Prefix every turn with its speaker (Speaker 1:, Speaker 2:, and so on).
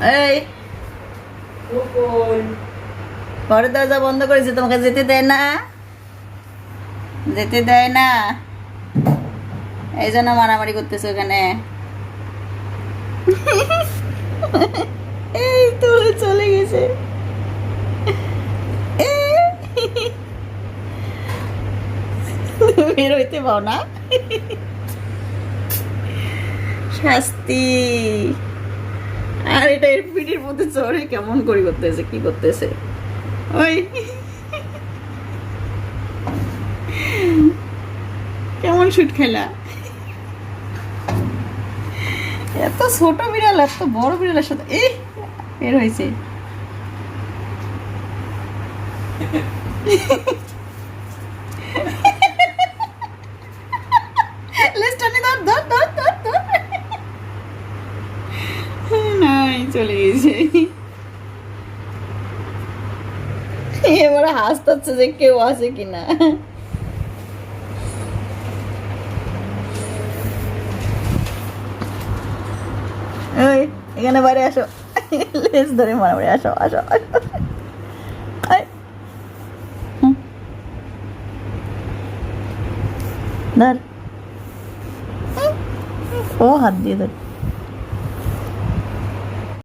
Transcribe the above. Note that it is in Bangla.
Speaker 1: এই। ঘরের দরজা বন্ধ করেছে তোমাকে যেতে দেয় না। যেতে দেয় না। এই জন্য মারামারি করতেছে ওখানে এই তো চলে গেছে। বের হইতে পাও না। শাস্তি। আর এটা এর পিঠির মধ্যে চড়ে কেমন করি করতেছে কি করতেছে? ওই। কেমন শুট খেলা? এত ছোট বিড়াল এত বড় বিড়ালের সাথে এই বের হয়েছে লেজটা নে ধর ধর ধর ধর ধর নাই চলে গেছে। এবার হাসতে যে কেউ আছে কিনা। ওই এখানে বাইরে আসো। লেজ ধরে মারামারি আসো আসো আসো। ও হাত দিয়ে ধর।